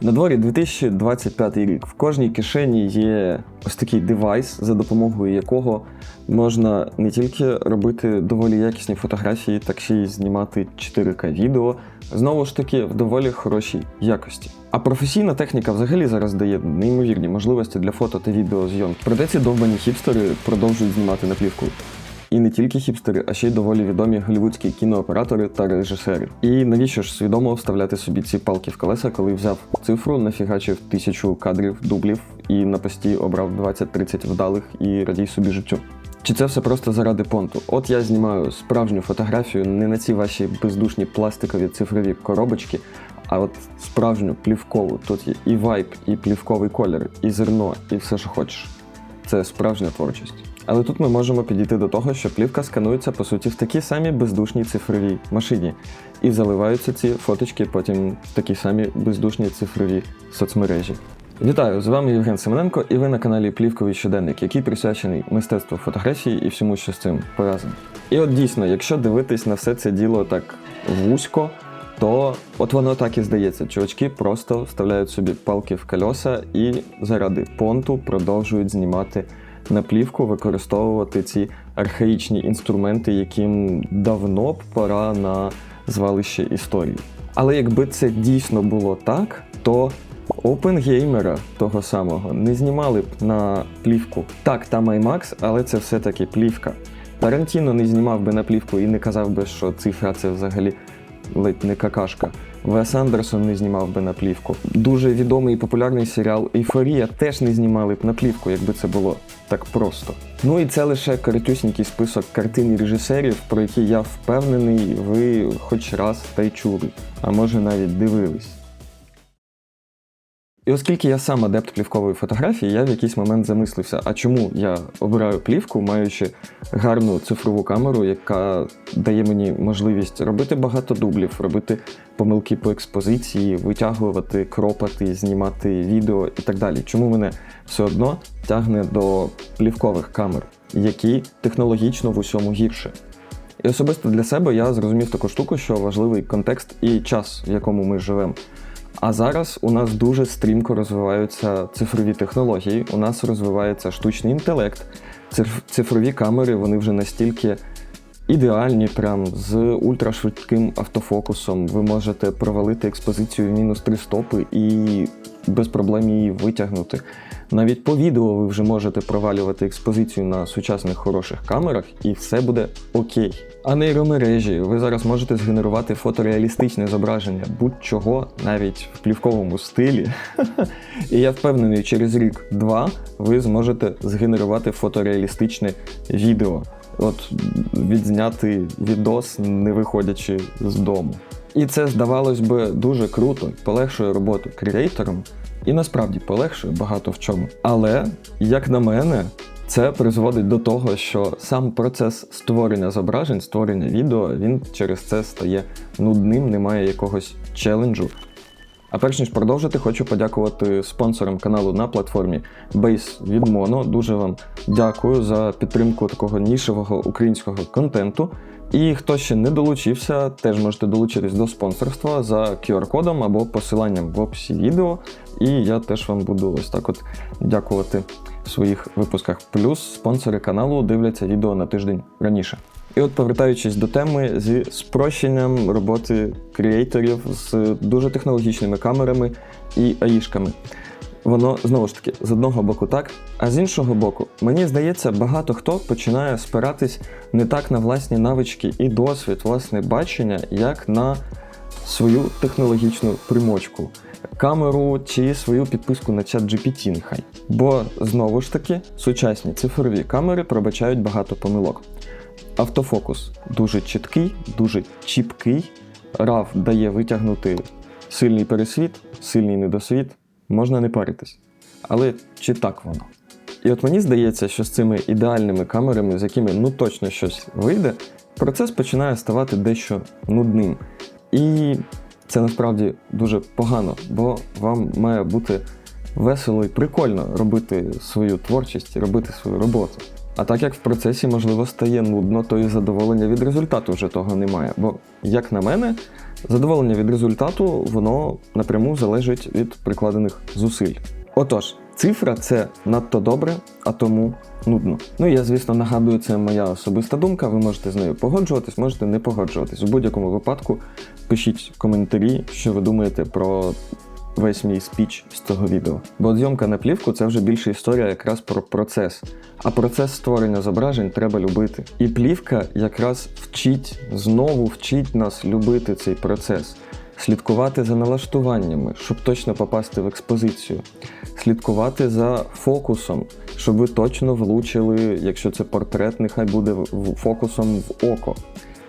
На дворі 2025 рік. В кожній кишені є ось такий девайс, за допомогою якого можна не тільки робити доволі якісні фотографії, так ще й знімати 4К відео. Знову ж таки, в доволі хорошій якості. А професійна техніка взагалі зараз дає неймовірні можливості для фото та відеозйомки. Проте ці довбані хіпстери продовжують знімати на плівку. І не тільки хіпстери, а ще й доволі відомі голівудські кінооператори та режисери. І навіщо ж свідомо вставляти собі ці палки в колеса, коли взяв цифру, нафігачив тисячу кадрів, дублів і на пості обрав 20-30 вдалих і радій собі життю. Чи це все просто заради понту? От я знімаю справжню фотографію не на ці ваші бездушні пластикові цифрові коробочки, а от справжню плівкову. Тут є і вайп, і плівковий колір, і зерно, і все, що хочеш. Це справжня творчість. Але тут ми можемо підійти до того, що плівка сканується по суті в такій самій бездушній цифровій машині, і заливаються ці фоточки потім в такі самі бездушні цифрові соцмережі. Вітаю! З вами Євген Семененко, і ви на каналі Плівковий щоденник, який присвячений мистецтву фотографії і всьому, що з цим пов'язано. І от дійсно, якщо дивитись на все це діло так вузько, то от воно так і здається. Чувачки просто вставляють собі палки в кольоса і заради понту продовжують знімати на плівку, використовувати ці архаїчні інструменти, яким давно б пора на звалище історії. Але якби це дійсно було так, то опенгеймера того самого не знімали б на плівку. Так, там IMAX, але це все-таки плівка. Тарантіно не знімав би на плівку і не казав би, що цифра це взагалі ледь не какашка. Вес Андерсон не знімав би на плівку. Дуже відомий і популярний серіал Ейфорія теж не знімали б на плівку, якби це було так просто. Ну і це лише коротюсінький список картин і режисерів, про які я впевнений, ви хоч раз та й чули, а може навіть дивились. І оскільки я сам адепт плівкової фотографії, я в якийсь момент замислився, а чому я обираю плівку, маючи гарну цифрову камеру, яка дає мені можливість робити багато дублів, робити помилки по експозиції, витягувати, кропати, знімати відео і так далі. Чому мене все одно тягне до плівкових камер, які технологічно в усьому гірше? І особисто для себе я зрозумів таку штуку, що важливий контекст і час, в якому ми живемо. А зараз у нас дуже стрімко розвиваються цифрові технології, у нас розвивається штучний інтелект. Циф- Цифрові камери вони вже настільки ідеальні, прям з ультрашвидким автофокусом. Ви можете провалити експозицію в мінус три стопи і без проблем її витягнути. Навіть по відео ви вже можете провалювати експозицію на сучасних хороших камерах, і все буде окей. А нейромережі ви зараз можете згенерувати фотореалістичне зображення будь-чого, навіть в плівковому стилі. І я впевнений, через рік-два ви зможете згенерувати фотореалістичне відео. От відзняти відос, не виходячи з дому. І це здавалось би дуже круто, полегшує роботу креаторам, і насправді полегшує багато в чому. Але, як на мене, це призводить до того, що сам процес створення зображень, створення відео, він через це стає нудним, немає якогось челенджу. А перш ніж продовжити, хочу подякувати спонсорам каналу на платформі Base від Mono. Дуже вам дякую за підтримку такого нішевого українського контенту. І хто ще не долучився, теж можете долучитись до спонсорства за QR-кодом або посиланням в описі відео. І я теж вам буду ось так от дякувати в своїх випусках. Плюс спонсори каналу дивляться відео на тиждень раніше. І от повертаючись до теми зі спрощенням роботи креаторів з дуже технологічними камерами і аїшками. Воно знову ж таки з одного боку так, а з іншого боку, мені здається, багато хто починає спиратись не так на власні навички і досвід, власне бачення, як на свою технологічну примочку, камеру чи свою підписку на чат GPT нехай. Бо знову ж таки сучасні цифрові камери пробачають багато помилок. Автофокус дуже чіткий, дуже чіпкий. RAW дає витягнути сильний пересвіт, сильний недосвіт, можна не паритись. Але чи так воно? І от мені здається, що з цими ідеальними камерами, з якими ну точно щось вийде, процес починає ставати дещо нудним. І це насправді дуже погано, бо вам має бути весело і прикольно робити свою творчість, робити свою роботу. А так як в процесі, можливо, стає нудно, то і задоволення від результату вже того немає. Бо, як на мене, Задоволення від результату воно напряму залежить від прикладених зусиль. Отож, цифра це надто добре, а тому нудно. Ну я, звісно, нагадую, це моя особиста думка. Ви можете з нею погоджуватись, можете не погоджуватись. У будь-якому випадку пишіть коментарі, що ви думаєте про весь мій спіч з цього відео. Бо зйомка на плівку це вже більше історія якраз про процес. А процес створення зображень треба любити. І плівка якраз вчить, знову вчить нас любити цей процес. Слідкувати за налаштуваннями, щоб точно попасти в експозицію, слідкувати за фокусом, щоб ви точно влучили, якщо це портрет, нехай буде фокусом в око.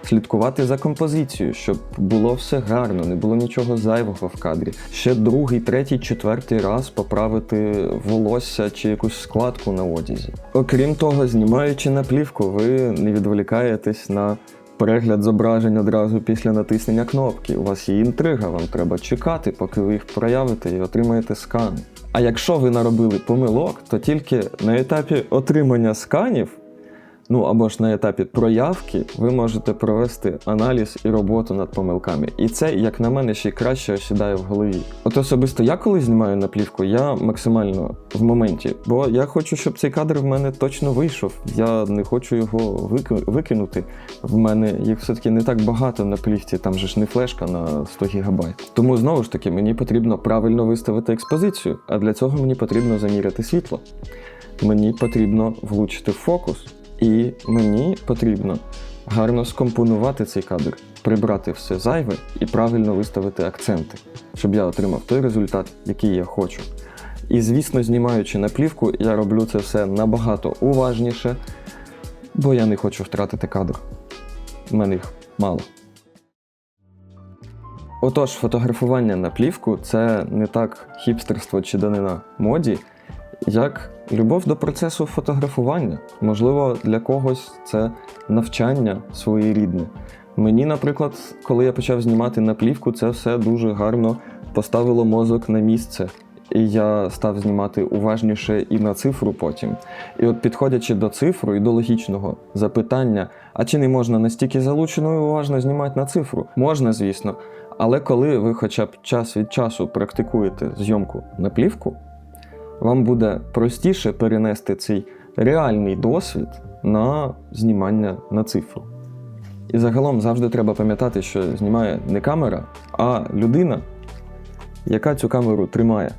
Слідкувати за композицією, щоб було все гарно, не було нічого зайвого в кадрі. Ще другий, третій, четвертий раз поправити волосся чи якусь складку на одязі. Окрім того, знімаючи на плівку, ви не відволікаєтесь на перегляд зображень одразу після натиснення кнопки. У вас є інтрига, вам треба чекати, поки ви їх проявите і отримаєте скан. А якщо ви наробили помилок, то тільки на етапі отримання сканів ну або ж на етапі проявки, ви можете провести аналіз і роботу над помилками. І це, як на мене, ще й краще осідає в голові. От особисто я коли знімаю на плівку, я максимально в моменті, бо я хочу, щоб цей кадр в мене точно вийшов. Я не хочу його викинути. В мене їх все-таки не так багато на плівці, там же ж не флешка на 100 гігабайт. Тому знову ж таки мені потрібно правильно виставити експозицію, а для цього мені потрібно заміряти світло. Мені потрібно влучити фокус. І мені потрібно гарно скомпонувати цей кадр, прибрати все зайве і правильно виставити акценти, щоб я отримав той результат, який я хочу. І звісно, знімаючи на плівку, я роблю це все набагато уважніше, бо я не хочу втратити кадр. У мене їх мало. Отож, фотографування на плівку це не так хіпстерство чи данина моді, як любов до процесу фотографування. Можливо, для когось це навчання своєрідне. Мені, наприклад, коли я почав знімати на плівку, це все дуже гарно поставило мозок на місце. І я став знімати уважніше і на цифру потім. І от підходячи до цифру і до логічного запитання, а чи не можна настільки залучено і уважно знімати на цифру? Можна, звісно. Але коли ви хоча б час від часу практикуєте зйомку на плівку, вам буде простіше перенести цей реальний досвід на знімання на цифру. І загалом завжди треба пам'ятати, що знімає не камера, а людина, яка цю камеру тримає,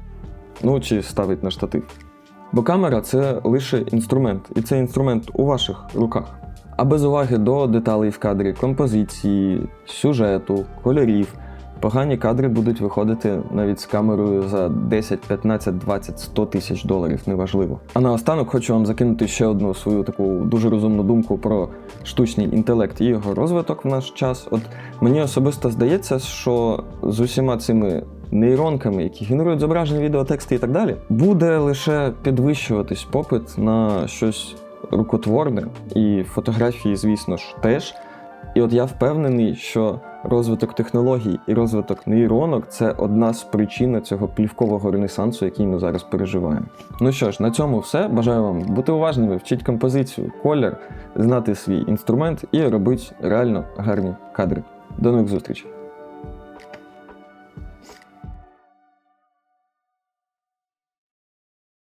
ну чи ставить на штатив. Бо камера це лише інструмент, і цей інструмент у ваших руках. А без уваги до деталей в кадрі, композиції, сюжету, кольорів, Погані кадри будуть виходити навіть з камерою за 10, 15, 20, 100 тисяч доларів, неважливо. А наостанок хочу вам закинути ще одну свою таку дуже розумну думку про штучний інтелект і його розвиток в наш час. От мені особисто здається, що з усіма цими нейронками, які генерують зображення, відео, тексти і так далі, буде лише підвищуватись попит на щось рукотворне, і фотографії, звісно ж, теж. І от я впевнений, що розвиток технологій і розвиток нейронок це одна з причин цього плівкового ренесансу, який ми зараз переживаємо. Ну що ж, на цьому все. Бажаю вам бути уважними, вчіть композицію, колір, знати свій інструмент і робити реально гарні кадри. До нових зустрічей!